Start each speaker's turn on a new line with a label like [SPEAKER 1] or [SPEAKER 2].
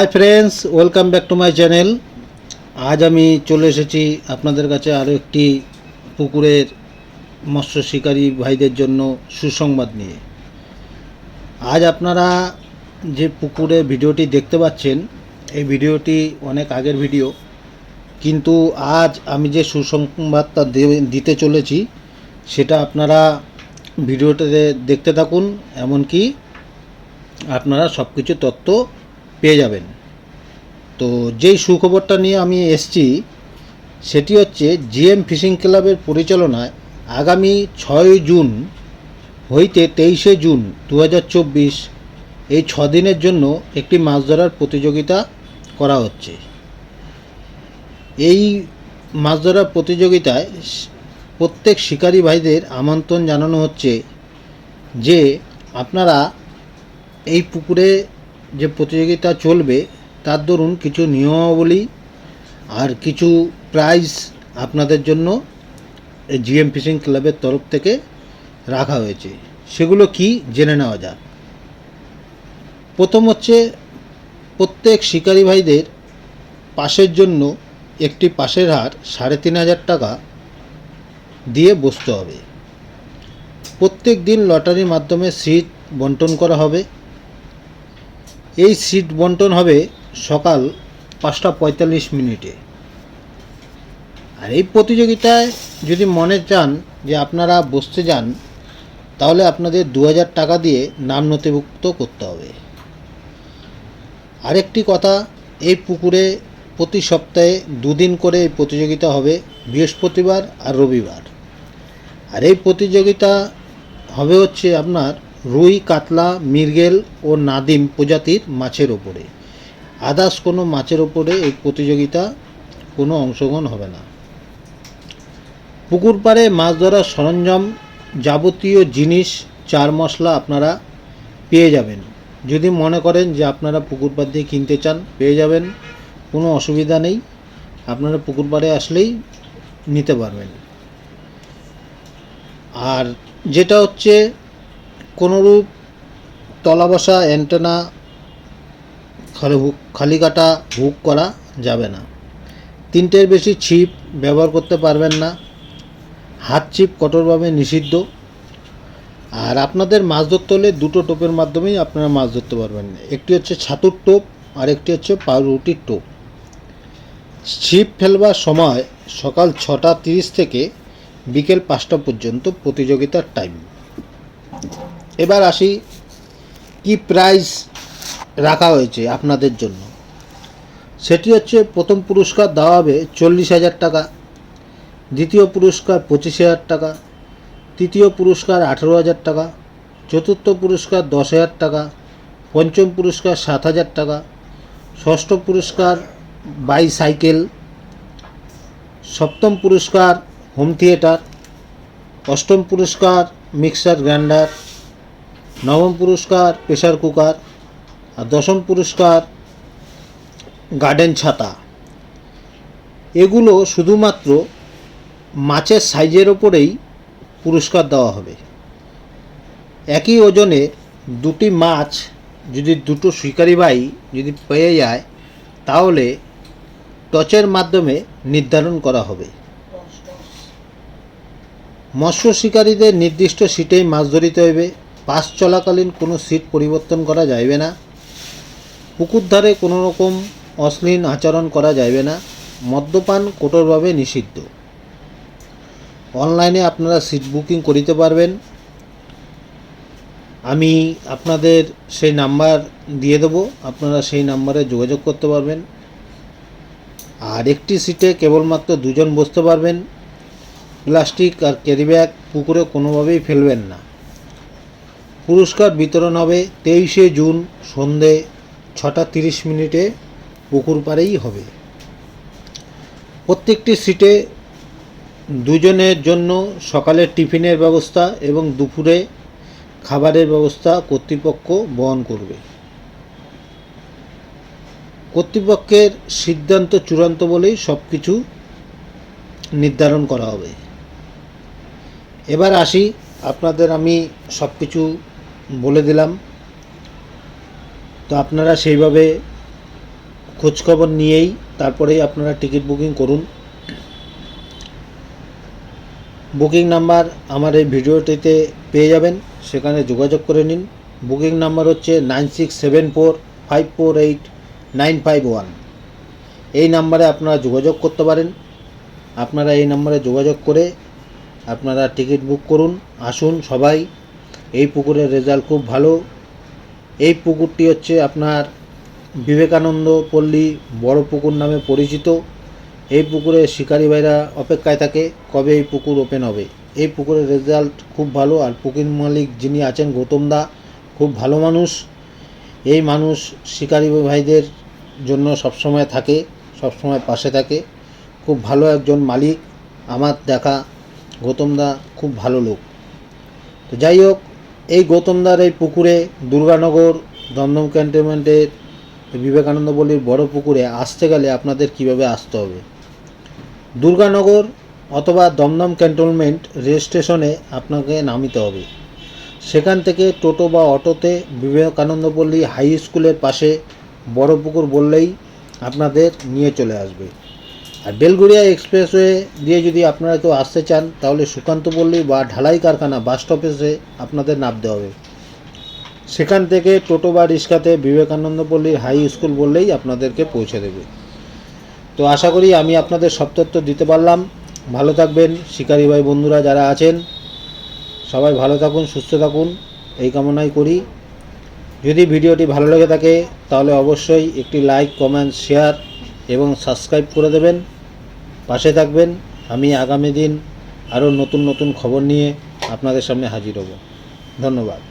[SPEAKER 1] Hi friends welcome back to my channel আজ আমি চলে এসেছি আপনাদের কাছে আরও একটি পুকুরের মৎস্য শিকারী ভাইদের জন্য সুসংবাদ নিয়ে। আজ আপনারা যে পুকুরে ভিডিওটি দেখতে পাচ্ছেন, এই ভিডিওটি অনেক আগের ভিডিও। কিন্তু আজ আমি যে সুসংবাদটা দিতে চলেছি, সেটা আপনারা ভিডিওটাতে দেখতে থাকুন, এমনকি আপনারা সব কিছু তথ্য পেয়ে যাবেন। তো যেই সুখবরটা নিয়ে আমি এসছি, সেটি হচ্ছে জিএম ফিশিং ক্লাবের পরিচালনায় আগামী ছয় জুন হইতে তেইশে জুন দু হাজার চব্বিশ এই ছ দিনের জন্য একটি মাছ ধরার প্রতিযোগিতা করা হচ্ছে। এই মাছ ধরার প্রতিযোগিতায় প্রত্যেক শিকারী ভাইদের আমন্ত্রণ জানানো হচ্ছে যে, আপনারা এই পুকুরে যে প্রতিযোগিতা চলবে তার দরুন কিছু নিয়মাবলী আর কিছু প্রাইজ আপনাদের জন্য জিএম ফিশিং ক্লাবের তরফ থেকে রাখা হয়েছে। সেগুলো কি জেনে নেওয়া যাক। প্রথম হচ্ছে প্রত্যেক শিকারী ভাইদের পাশের জন্য একটি পাশের হার সাড়ে তিন হাজার টাকা দিয়ে বসতে হবে। প্রত্যেক দিন লটারির মাধ্যমে সিট বন্টন করা হবে। এই সিট বন্টন হবে সকাল পাঁচটা পঁয়তাল্লিশ মিনিটে। আর এই প্রতিযোগিতায় যদি মনে চান যে আপনারা বসতে যান, তাহলে আপনাদের দু হাজার টাকা দিয়ে নাম নথিভুক্ত করতে হবে। আরেকটি কথা, এই পুকুরে প্রতি সপ্তাহে দুদিন করে এই প্রতিযোগিতা হবে, বৃহস্পতিবার আর রবিবার। আর এই প্রতিযোগিতা হবে হচ্ছে আপনার রুই, কাতলা, মৃগেল ও নাদিম প্রজাতির মাছের ওপরে। আদার্স কোনো মাছের ওপরে এই প্রতিযোগিতা কোনো অংশগ্রহণ হবে না। পুকুর পাড়ে মাছ ধরার সরঞ্জাম যাবতীয় জিনিস, চার মশলা আপনারা পেয়ে যাবেন। যদি মনে করেন যে আপনারা পুকুর পাড় দিয়ে কিনতে চান, পেয়ে যাবেন। কোনো অসুবিধা নেই। আপনারা পুকুর পাড়ে আসলেই নিতে পারবেন। আর যেটা হচ্ছে কোনোরূপ তলা বসা অ্যান্টেনা খালি খালি কাটা হুক করা যাবে না। তিনটের বেশি ছিপ ব্যবহার করতে পারবেন না। হাত ছিপ কঠোরভাবে নিষিদ্ধ। আর আপনাদের মাছ ধরতে হলে দুটো টোপের মাধ্যমেই আপনারা মাছ ধরতে পারবেন। একটি হচ্ছে ছাতুর টোপ, আর একটি হচ্ছে পাউরুটির টোপ। ছিপ ফেলবার সময় সকাল ছটা তিরিশ থেকে বিকেল পাঁচটা পর্যন্ত প্রতিযোগিতার টাইম এবার আসি কি প্রাইজ রাখা হয়েছে আপনাদের জন্য। সেটি হচ্ছে প্রথম পুরস্কার দেওয়া হবে চল্লিশ হাজার টাকা, দ্বিতীয় পুরস্কার পঁচিশ হাজার টাকা, তৃতীয় পুরস্কার আঠেরো হাজার টাকা, চতুর্থ পুরস্কার দশ হাজার টাকা, পঞ্চম পুরস্কার সাত হাজার টাকা, ষষ্ঠ পুরস্কার বাইসাইকেল সপ্তম পুরস্কার হোম থিয়েটার, অষ্টম পুরস্কার মিক্সার গ্রাইন্ডার, নবম পুরস্কার প্রেসার কুকার দশম পুরস্কার গার্ডেন ছাতা। এগুলো শুধুমাত্র মাছের সাইজের ওপরেই পুরস্কার দেওয়া হবে। একই ওজনে দুটি মাছ যদি দুটো শিকারি ভাই যদি পেয়ে যায়, তাহলে টচের মাধ্যমে নির্ধারণ করা হবে। মৎস্য শিকারীদের নির্দিষ্ট সিটেই মাছ ধরিতে হইবে। পাস চলাকালীন কোনো সিট পরিবর্তন করা যাইবে না। পুকুর ধারে কোনো রকম অশ্লীল আচরণ করা যাইবে না। মদ্যপান কঠোরভাবে নিষিদ্ধ। অনলাইনে আপনারা সিট বুকিং করিতে পারবেন। আমি আপনাদের সেই নাম্বার দিয়ে দেবো। আপনারা সেই নাম্বারে যোগাযোগ করতে পারবেন। আর একটি সিটে কেবলমাত্র দুজন বসতে পারবেন। প্লাস্টিক আর ক্যারিব্যাগ পুকুরে কোনোভাবেই ফেলবেন না। পুরস্কার বিতরণ হবে তেইশে জুন সন্ধে ছটা তিরিশ মিনিটে পুকুর পাড়েই হবে। প্রত্যেকটি সিটে দুজনের জন্য সকালে টিফিনের ব্যবস্থা এবং দুপুরে খাবারের ব্যবস্থা কর্তৃপক্ষ বহন করবে। কর্তৃপক্ষের সিদ্ধান্ত চূড়ান্ত বলেই সব কিছু নির্ধারণ করা হবে। এবার আসি, আপনাদের আমি সব কিছু বলে দিলাম। তো আপনারা সেইভাবে খোঁজখবর নিয়েই তারপরেই আপনারা টিকিট বুকিং করুন। বুকিং নাম্বার আমার এই ভিডিওটিতে পেয়ে যাবেন, সেখানে যোগাযোগ করে নিন। বুকিং নাম্বার হচ্ছে nine six seven four five four eight nine five one. এই নাম্বারে আপনারা যোগাযোগ করতে পারেন। আপনারা এই নাম্বারে যোগাযোগ করে আপনারা টিকিট বুক করুন, আসুন সবাই। এই পুকুরের রেজাল্ট খুব ভালো। এই পুকুরটি হচ্ছে আপনার বিবেকানন্দ পল্লী বড় পুকুর নামে পরিচিত। এই পুকুরে শিকারি ভাইরা অপেক্ষায় থাকে, কবে এই পুকুর ওপেন হবে? এই পুকুরের রেজাল্ট খুব ভালো আর পুকুর মালিক যিনি আছেন গৌতম দা, খুব ভালো মানুষ। এই মানুষ শিকারি ভাইদের জন্য সবসময় থাকে, সবসময় পাশে থাকে। খুব ভালো একজন মালিক, আমার দেখা গৌতম দা খুব ভালো লোক। তো যাই হোক এই গৌতমদার এই পুকুরে, দুর্গানগর, দমদম ক্যান্টনমেন্টের বিবেকানন্দ পল্লীর বড় পুকুরে আসতে গেলে আপনাদের কীভাবে আসতে হবে? দুর্গানগর অথবা দমদম ক্যান্টনমেন্ট রেল স্টেশনে আপনাকে নামিতে হবে। সেখান থেকে টোটো বা অটোতে বিবেকানন্দ পল্লী হাই স্কুলের পাশে বড় পুকুর বললেই আপনাদের নিয়ে চলে আসবে। আর বেলগুড়িয়া এক্সপ্রেসওয়ে দিয়ে যদি আপনারা কেউ আসতে চান, তাহলে সুকান্ত পল্লী বা ঢালাই কারখানা বাস স্টপেজে আপনাদের নামতে হবে। সেখান থেকে টোটো বা রিক্সাতে বিবেকানন্দ পল্লীর হাই স্কুল বললেই আপনাদেরকে পৌঁছে দেবে। তো আশা করি আমি আপনাদের সব তথ্য দিতে পারলাম। ভালো থাকবেন, শিকারি ভাই বন্ধুরা যারা আছেন, সবাই ভালো থাকুন, সুস্থ থাকুন, এই কামনাই করি। যদি ভিডিওটি ভালো লেগে থাকে, তাহলে অবশ্যই একটি লাইক, কমেন্ট, শেয়ার এবং সাবস্ক্রাইব করে দেবেন। পাশে থাকবেন। আমি আগামী দিন আরও নতুন নতুন খবর নিয়ে আপনাদের সামনে হাজির হব। ধন্যবাদ।